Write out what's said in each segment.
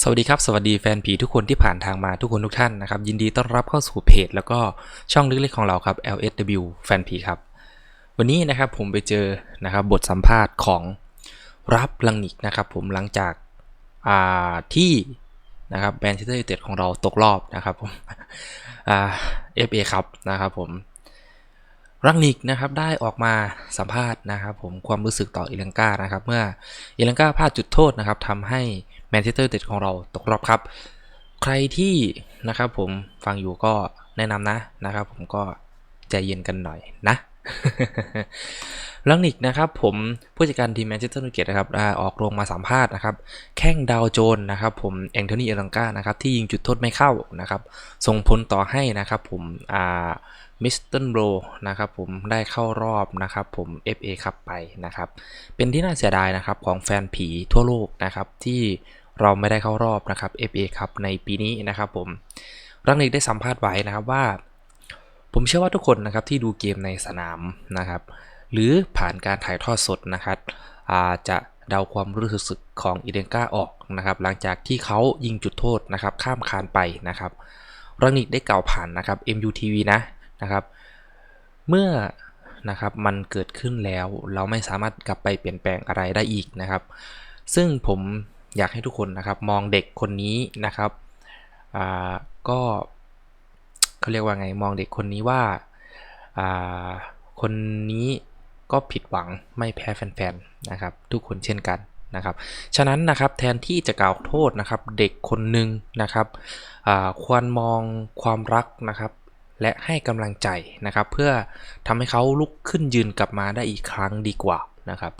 สวัสดีครับ สวัสดีแฟนผีทุกคนที่ผ่านทางมาทุกคนทุกท่านนะครับ ยินดีต้อนรับเข้าสู่เพจ แล้วก็ช่องเล็กๆของเราครับ LSW แฟนผีครับ วันนี้นะครับผมไปเจอนะครับบทสัมภาษณ์ของรับลังนิกนะครับผมหลังจากอ่าที่นะครับแมนเชสเตอร์ยูไนเต็ดของเราตกรอบนะครับผมอ่า FA ครับนะครับผม รังนิกนะครับได้ออกมาสัมภาษณ์นะครับผมความรู้สึกต่ออิลังกานะครับเมื่ออิลังกาพลาดจุดโทษนะครับทำให้แมนเชสเตอร์ยูไนเต็ดของเราตกรอบครับ ใครที่นะครับผมฟังอยู่ก็แนะนำนะนะครับผมก็ใจเย็นกันหน่อยนะลังนิกนะครับผมผู้จัดการทีมแมนเชสเตอร์ยูไนเต็ดนะครับออกโรงมาสัมภาษณ์นะครับแข้งดาวโจนส์นะครับผมแองโทนีเอลังกานะครับที่ยิงจุดโทษไม่เข้านะครับส่งผลต่อให้นะครับผมอ่า มิสเตันโบรนะครับผมได้เข้ารอบนะครับผม FA ครับไปนะครับ เป็นที่น่าเสียดายนะครับของแฟนผีทั่วโลกนะครับที่เราไม่ได้เข้ารอบนะครับ FA ครับในปีนี้นะครับผมรังนิกได้สัมภาษณ์ไว้นะครับว่า ผมเชื่อว่าทุกคนนะครับที่ดูเกมในสนามนะครับ หรือผ่านการถ่ายทอดสดนะครับอาจจะเดาความรู้สึกของอีเดนกาออกนะครับหลังจากที่เขายิงจุดโทษนะครับข้ามคานไปนะครับรังนิกได้กล่าวผ่านนะครับ MUTV นะ นะครับ เมื่อนะครับมันเกิดขึ้นแล้วเราไม่สามารถกลับไปเปลี่ยนแปลงอะไรได้อีกนะครับ ซึ่งผมอยากให้ทุกคนนะครับมองเด็กคนนี้นะครับอ่าก็เขาเรียกว่าไงมองเด็กคนนี้ว่าอ่าคนนี้ก็ผิดหวังไม่แพ้แฟนๆนะครับ ทุกคนเช่นกันนะครับ ฉะนั้นนะครับแทนที่จะกล่าวโทษนะครับ เด็กคนหนึ่งนะครับอ่าควรมองความรักนะครับ และให้กำลังใจนะครับ เพื่อทำให้เขาลุกขึ้นยืนกลับมาได้อีกครั้งดีกว่านะครับ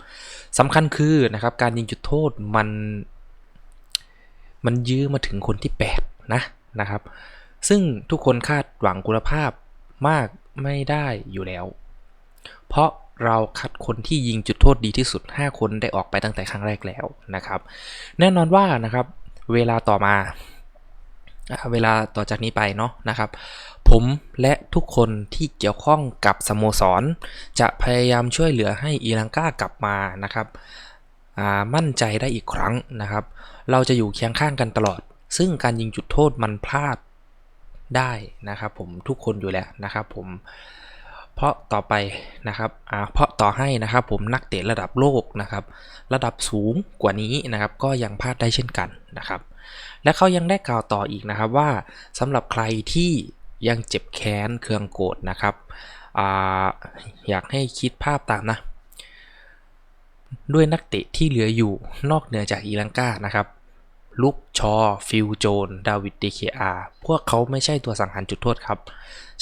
สำคัญคือนะครับการยิงจุดโทษมันมันยื้อมาถึงคนที่ 8 นะนะครับ ซึ่งทุกคนคาดหวังคุณภาพมากไม่ได้อยู่แล้ว เพราะเราคัดคนที่ยิงจุดโทษดีที่สุด 5 คนได้ออกไปตั้งแต่ครั้งแรกแล้วนะครับ แน่นอนว่านะครับ เวลาต่อมาอ่า เวลาต่อจากนี้ไปเนาะนะครับ ผมและทุกคนที่เกี่ยวข้องกับสโมสร จะพยายามช่วยเหลือให้อีลังกากลับมานะครับมั่นใจได้อีกครั้งนะครับ เราจะอยู่เคียงข้างกันตลอด ซึ่งการยิงจุดโทษมันพลาดได้นะครับ ผมทุกคนอยู่แล้วนะครับ ผมเพราะต่อไปนะครับเพราะต่อให้นะครับ ผมนักเตะระดับโลกนะครับ ระดับสูงกว่านี้นะครับ ก็ยังพลาดได้เช่นกันนะครับ และเขายังได้กล่าวต่ออีกนะครับว่าสำหรับใครที่ยังเจ็บแค้นเคืองโกรธนะครับออยากให้คิดภาพตามนะ ด้วยนักเตะที่เหลืออยู่นอกเหนือจากอีลังกานะครับลุกชอ ฟิลโจน ดาวิดเดเคอาพวกเขาไม่ใช่ตัวสังหารจุดโทษครับ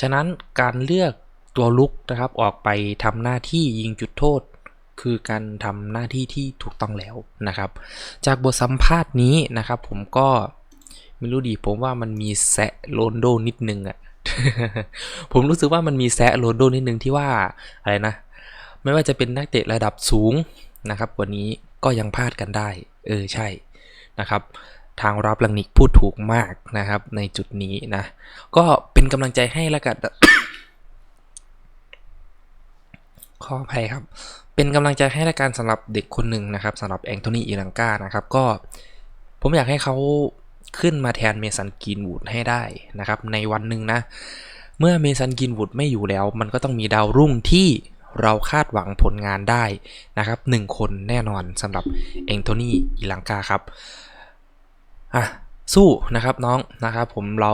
ฉะนั้นการเลือกตัวลุกนะครับออกไปทำหน้าที่ยิงจุดโทษ คือการทำหน้าที่ที่ถูกต้องแล้วนะครับ จากบทสัมภาษณ์นี้นะครับ ผมก็ไม่รู้ดีผมว่ามันมีแซะโรนโดนิดนึงอะผมรู้สึกว่ามันมีแซะโรนโดนิดนึงที่ว่าอะไรนะ ไม่ว่าจะเป็นนักเตะระดับสูงนะครับว่านี้ก็ยังพลาดกันได้ เออใช่นะครับ ทางรับลังนิกพูดถูกมากนะครับ ในจุดนี้นะ ก็เป็นกำลังใจให้ล้วกันขออภัยครับ เป็นกำลังใจให้ละการสำหรับเด็กคนหนึ่งนะครับสำหรับแองโทนีอีลังกานะครับก็ผมอยากให้เขาขึ้นมาแทนเมสันกรีนวูดให้ได้นะครับ ในวันหนึ่งนะ เมื่อเมสันกรีนวูดไม่อยู่แล้ว มันก็ต้องมีดาวรุ่งที่เราคาดหวังผลงานได้นะครับหนึ่งคนแน่นอนสำหรับแองโทนีอีลังกาครับอะสู้นะครับน้องนะครับผมเรา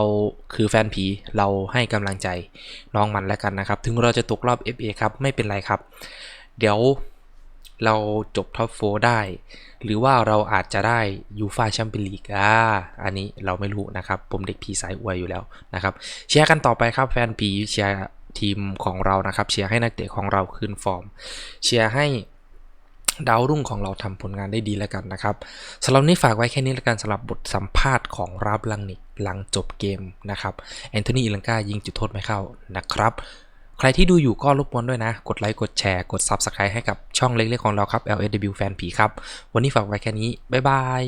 คือแฟนผีเราให้กำลังใจน้องมันแล้วกันนะครับ ถึงเราจะตกรอบ FA ครับไม่เป็นไรครับ เดี๋ยวเราจบท็อปโฟได้ หรือว่าเราอาจจะได้ยูฟาแชมเปี้ยนลีกอ่าอันนี้เราไม่รู้นะครับ ผมเด็กผีสายอวยอยู่แล้วนะครับเชียร์กันต่อไปครับแฟนผีเชียร์ทีมของเรานะครับ เชียร์ให้นักเตะของเราคืนฟอร์ม เชียร์ให้ดาวรุ่งของเราทำผลงานได้ดีแล้วกันนะครับสำหรับนนี้ฝากไว้แค่นี้แล้วกันสำหรับบทสัมภาษณ์ของราบลังนิกหลังจบเกมนะครับแอนโทนีอิลังกายิงจุดโทษไม่เข้านะครับ ใครที่ดูอยู่ก็รบกวนด้วยนะ กดไลค์ กดแชร์ กด Subscribe ให้กับช่องเล็กๆของเราครับ LSW แฟนผีครับ วันนี้ฝากไว้แค่นี้ บ๊ายบาย